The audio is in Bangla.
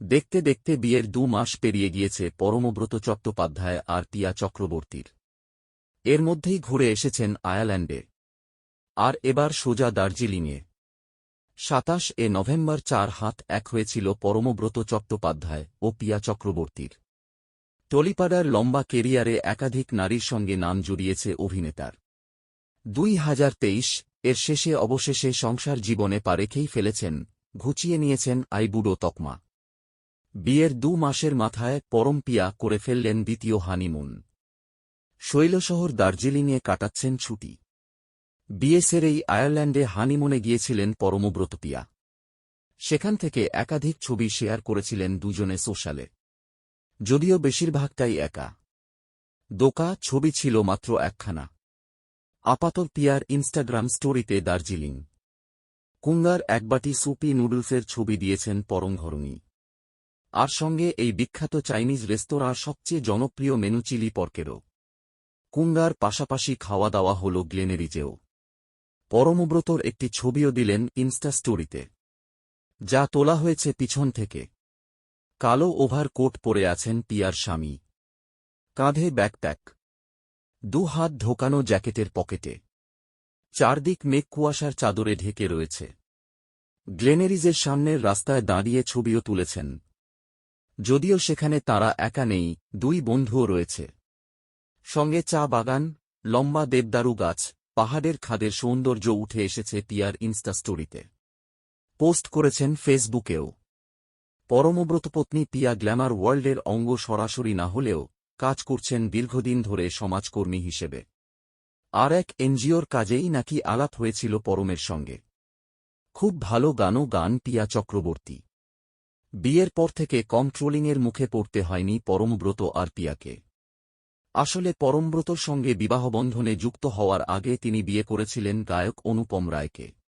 দেখতে দেখতে বিয়ের দু মাস পেরিয়ে গিয়েছে পরমব্রত চট্টোপাধ্যায় আর টিয়া চক্রবর্তীর। এর মধ্যেই ঘুরে এসেছেন আয়ারল্যান্ডে। আর এবার সোজা দার্জিলিংয়ে। সাতাশ এ নভেম্বর চার হাত এক হয়েছিল পরমব্রত চট্টোপাধ্যায় ও পিয়া চক্রবর্তীর। টলিপাড়ার লম্বা কেরিয়ারে একাধিক নারীর সঙ্গে নাম জড়িয়েছে অভিনেতার। দুই হাজার তেইশ এর শেষে অবশেষে সংসার জীবনে পা রেখেই ফেলেছেন, ঘুচিয়ে নিয়েছেন আইবুড়ো তকমা। বিয়ের দু মাসের মাথায় পরম পিয়া করে ফেললেন দ্বিতীয় হানিমুন। শৈলশহর দার্জিলিংয়ে কাটাচ্ছেন ছুটি। বিয়ে সেরেই আয়ারল্যান্ডে হানিমুনে গিয়েছিলেন পরমব্রত পিয়া। সেখান থেকে একাধিক ছবি শেয়ার করেছিলেন দুজনে সোশ্যালে। যদিও বেশিরভাগটাই একা। দোকা, ছবি ছিল মাত্র একখানা। আপাতত পিয়ার ইনস্টাগ্রাম স্টোরিতে দার্জিলিং। কুঙ্গার একবাটি সুপি নুডলসের ছবি দিয়েছেন পরমঘরণী আর সঙ্গে এই বিখ্যাত চাইনিজ রেস্তোরাঁর সবচেয়ে জনপ্রিয় মেনু চিলি পর্কেরও। কুঙ্গার পাশাপাশি খাওয়া দাওয়া হল গ্লেনেরিজেও। পরমব্রতর একটি ছবিও দিলেন ইনস্টা স্টোরিতে যা তোলা হয়েছে পিছন থেকে। কালো ওভার কোট পরে আছেন পিয়ার স্বামী। কাঁধে ব্যাকপ্যাক। দু হাত ঢোকানো জ্যাকেটের পকেটে। চারদিক মেঘ কুয়াশার চাদরে ঢেকে রয়েছে। গ্লেনেরিজের সামনের রাস্তায় দাঁড়িয়ে ছবিও তুলেছেন। যদিও সেখানে তারা একা নেই, দুই বন্ধুও রয়েছে। সঙ্গে চা বাগান, লম্বা দেবদারু গাছ, পাহাড়ের খাদের সৌন্দর্য উঠে এসেছে পিয়ার ইনস্টা স্টোরিতে পোস্ট করেছেন ফেসবুকেও। পরমব্রতপত্নী পিয়া গ্ল্যামার ওয়ার্ল্ডের অঙ্গ সরাসরি না হলেও কাজ করছেন দীর্ঘদিন ধরে সমাজকর্মী হিসেবে। আর এক এনজিওর কাজেই নাকি আলাপ হয়েছিল পরমের সঙ্গে। খুব ভালো গানও গান পিয়া চক্রবর্তী। বিয়ের পর থেকে কম ট্রোলিংয়ের মুখে পড়তে হয়নি পরমব্রত আর পিয়াকে। আসলে পরমব্রতর সঙ্গে বিবাহবন্ধনে যুক্ত হওয়ার আগে তিনি বিয়ে করেছিলেন গায়ক অনুপম রায়কে।